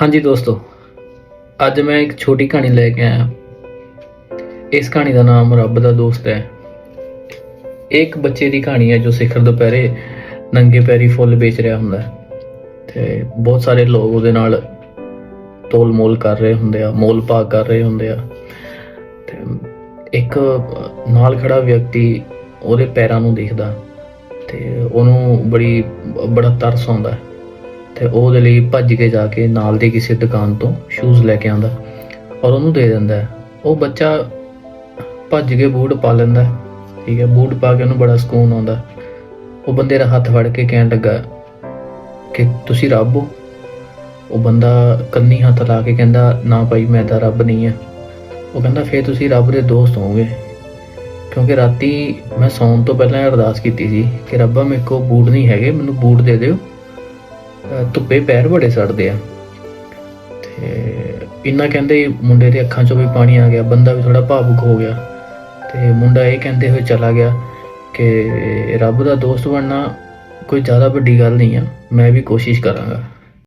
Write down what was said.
ਹਾਂਜੀ ਦੋਸਤੋ, ਅੱਜ ਮੈਂ ਇੱਕ ਛੋਟੀ ਕਹਾਣੀ ਲੈ ਕੇ ਆਇਆ। ਇਸ ਕਹਾਣੀ ਦਾ ਨਾਮ ਰੱਬ ਦਾ ਦੋਸਤ ਹੈ। ਇਹ ਇੱਕ ਬੱਚੇ ਦੀ ਕਹਾਣੀ ਹੈ ਜੋ ਸਿਖਰ ਦੁਪਹਿਰੇ ਨੰਗੇ ਪੈਰੀ ਫੁੱਲ ਵੇਚ ਰਿਹਾ ਹੁੰਦਾ ਤੇ ਬਹੁਤ ਸਾਰੇ ਲੋਕ ਉਹਦੇ ਨਾਲ ਤੋਲ ਮੋਲ ਕਰ ਰਹੇ ਹੁੰਦੇ ਆ, ਮੋਲ ਭਾਅ ਕਰ ਰਹੇ ਹੁੰਦੇ ਆ। ਤੇ ਇੱਕ ਨਾਲ ਖੜਾ ਵਿਅਕਤੀ ਉਹਦੇ ਪੈਰਾਂ ਨੂੰ ਦੇਖਦਾ ਤੇ ਉਹਨੂੰ ਬੜੀ, ਬੜਾ ਤਰਸ ਆਉਂਦਾ ਹੈ। ਤੇ ਉਹਦੇ ਲਈ ਭੱਜ ਕੇ ਜਾ ਕੇ ਨਾਲ ਦੇ ਕਿਸੇ ਦੁਕਾਨ ਤੋਂ ਸ਼ੂਜ਼ ਲੈ ਕੇ ਆਉਂਦਾ ਔਰ ਉਹਨੂੰ ਦੇ ਦਿੰਦਾ ਉਹ ਬੱਚਾ ਭੱਜ ਕੇ ਬੂਟ ਪਾ ਲੈਂਦਾ ਠੀਕ ਹੈ, ਬੂਟ ਪਾ ਕੇ ਉਹਨੂੰ ਬੜਾ ਸਕੂਨ ਆਉਂਦਾ ਉਹ ਬੰਦੇ ਦਾ ਹੱਥ ਫੜ ਕੇ ਕਹਿਣ ਲੱਗਾ ਕਿ ਤੁਸੀਂ ਰੱਬ ਹੋ। ਉਹ ਬੰਦਾ ਕੰਨੀ ਹੱਥ ਲਾ ਕੇ ਕਹਿੰਦਾ, ਨਾ ਭਾਈ, ਮੈਂ ਤਾਂ ਰੱਬ ਨਹੀਂ ਆ ਉਹ ਕਹਿੰਦਾ, ਫੇਰ ਤੁਸੀਂ ਰੱਬ ਦੇ ਦੋਸਤ ਹੋਵੋਗੇ। ਕਿਉਂਕਿ ਰਾਤੀ ਮੈਂ ਸੌਣ ਤੋਂ ਪਹਿਲਾਂ ਅਰਦਾਸ ਕੀਤੀ ਸੀ ਕਿ ਰੱਬਾ, ਮੇਰੇ ਕੋਲ ਬੂਟ ਨਹੀਂ ਹੈਗੇ, ਮੈਨੂੰ ਬੂਟ ਦੇ ਦਿਓ। ਧੁੱਪੇ ਪੈਰ ਬੜੇ ਸੜਦੇ ਆ। ਤੇ ਇੰਨਾ ਕਹਿੰਦੇ ਮੁੰਡੇ ਦੇ ਅੱਖਾਂ 'ਚੋਂ ਵੀ ਪਾਣੀ ਆ ਗਿਆ, ਬੰਦਾ ਵੀ ਥੋੜਾ ਭਾਵੁਕ ਹੋ ਗਿਆ। ਤੇ ਮੁੰਡਾ ਇਹ ਕਹਿੰਦੇ ਹੋਏ ਚਲਾ ਗਿਆ ਕਿ ਰੱਬ ਦਾ ਦੋਸਤ ਬਣਨਾ ਕੋਈ ਜ਼ਿਆਦਾ ਵੱਡੀ ਗੱਲ ਨਹੀਂ ਆ, ਮੈਂ ਵੀ ਕੋਸ਼ਿਸ਼ ਕਰਾਂਗਾ।